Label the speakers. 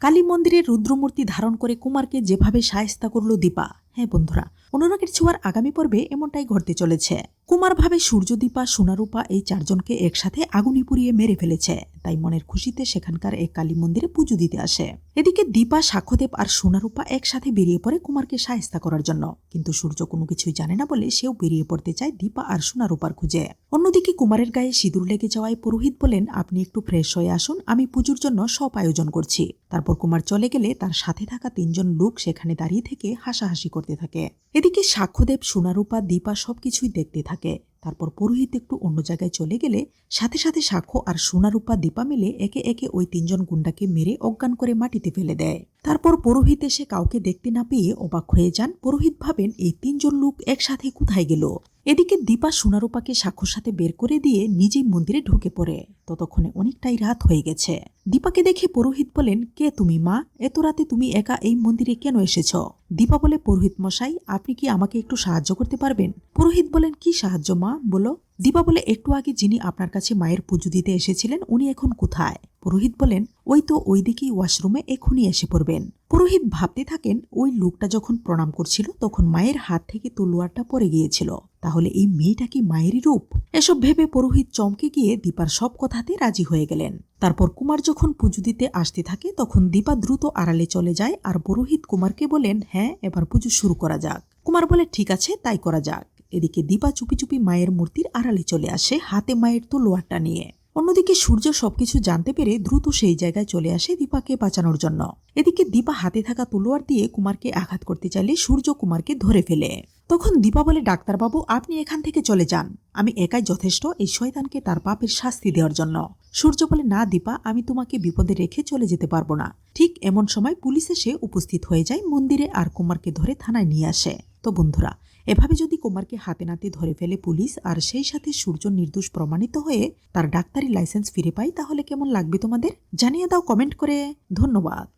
Speaker 1: কালী মন্দিরের রুদ্রমূর্তি ধারণ করে কুমারকে যেভাবে সায়স্তা করল দীপা হ্যাঁ বন্ধুরা, অনুরাগের ছোঁয়ার আগামী পর্বে এমনটাই ঘটতে চলেছে। কুমার ভাবে সূর্যদীপা সোনারূপা এই চারজনকে একসাথে আগুনি পুড়িয়ে মেরে ফেলেছে, তাই মনের খুশিতে সেখানকার এক কালী মন্দিরে পুজো দিতে আসে। এদিকে দীপা সাক্ষ্যদেব আর সোনারূপা একসাথে বেরিয়ে পড়ে কুমারকে সায়স্তা করার জন্য, কিন্তু সূর্য কোনো কিছুই জানে না বলে সেও বেরিয়ে পড়তে চায় দীপা আর সোনারূপার খুঁজে। অন্যদিকে কুমারের গায়ে সিঁদুর লেগে যাওয়ায় পুরোহিত বলেন, আপনি একটু ফ্রেশ হয়ে আসুন, আমি পুজোর জন্য সব আয়োজন করছি। তারপর কুমার চলে গেলে তার সাথে থাকা তিনজন লোক সেখানে দাঁড়িয়ে থেকে হাসাহাসি করতে থাকে। এদিকে সাক্ষ্যদেব সোনারূপা, দীপা সবকিছুই দেখতে থাকে। তারপর পুরোহিত একটু অন্য জায়গায় চলে গেলে সাথে সাথে সাক্ষ্য আর সোনারূপা, দীপা মিলে একে একে ওই তিনজন গুন্ডাকে মেরে অজ্ঞান করে মাটিতে ফেলে দেয়। তারপর পুরোহিত এসে কাউকে দেখতে না পেয়ে অবাক হয়ে যান। পুরোহিত ভাবেন, এই তিনজন লোক একসাথে কোথায় গেল? এদিকে দীপা সোনারূপাকে সাক্ষর সাথে বের করে দিয়ে নিজেই মন্দিরে ঢুকে পড়ে। ততক্ষণে অনেকটাই রাত হয়ে গেছে। দীপাকে দেখে পুরোহিত বলেন, কে তুমি, মা? এত রাতে তুমি একা এই মন্দিরে কেন এসেছ? দীপা বলে, পুরোহিত মশাই, আপনি কি আমাকে একটু সাহায্য করতে পারবেন? পুরোহিত বলেন, কি সাহায্য, মা? বলো। দীপা বলে, একটু আগে যিনি আপনার কাছে মায়ের পুজো দিতে এসেছিলেন, উনি এখন কোথায়? পুরোহিত বলেন, ওই তো ওইদিকেই ওয়াশরুমে এখনই এসে পড়বেন। পুরোহিত ভাবতে থাকেন, ওই লোকটা যখন প্রণাম করছিল, তখন মায়ের হাত থেকে তলোয়ারটা পড়ে গিয়েছিল। তাহলে এই মেয়েটা কি মায়েরই রূপ? এসব ভেবে পুরোহিত চমকে গিয়ে দীপার সব কথাতে রাজি হয়ে গেলেন। তারপর কুমার যখন পুজো দিতে আসতে থাকে, তখন দীপা দ্রুত আড়ালে চলে যায় আর পুরোহিত কুমারকে বলেন হ্যাঁ এবার পুজো শুরু করা যাক। কুমার বলে, ঠিক আছে, তাই করা যাক। এদিকে দীপা চুপি চুপি মায়ের মূর্তির আড়ালে চলে আসে হাতে মায়ের তো লোয়ারটা নিয়ে। অন্যদিকে সূর্য সবকিছু জানতে পেরে দ্রুত সেই জায়গায় চলে আসে দীপাকে বাঁচানোর জন্য। এদিকে দীপা হাতে থাকা তলোয়ার দিয়ে কুমারকে আঘাত করতে চাইলে সূর্য কুমারকে ধরে ফেলে। তখন দীপা বলে, ডাক্তারবাবু, আপনি এখান থেকে চলে যান। আমি একাই যথেষ্ট এই শয়তানকে তার পাপের শাস্তি দেওয়ার জন্য সূর্য বলে, না দীপা, আমি তোমাকে বিপদে রেখে চলে যেতে পারব না। ঠিক এমন সময় পুলিশ এসে উপস্থিত হয়ে যায় মন্দিরে আর কুমারকে ধরে থানায় নিয়ে আসে। তো বন্ধুরা, এভাবে যদি কুমারকে হাতে নাতে ধরে ফেলে পুলিশ আর সেই সাথে সূর্য নির্দোষ প্রমাণিত হয়ে তার ডাক্তারি লাইসেন্স ফিরে পায়, তাহলে কেমন লাগবে তোমাদের? জানিয়ে দাও কমেন্ট করে। ধন্যবাদ।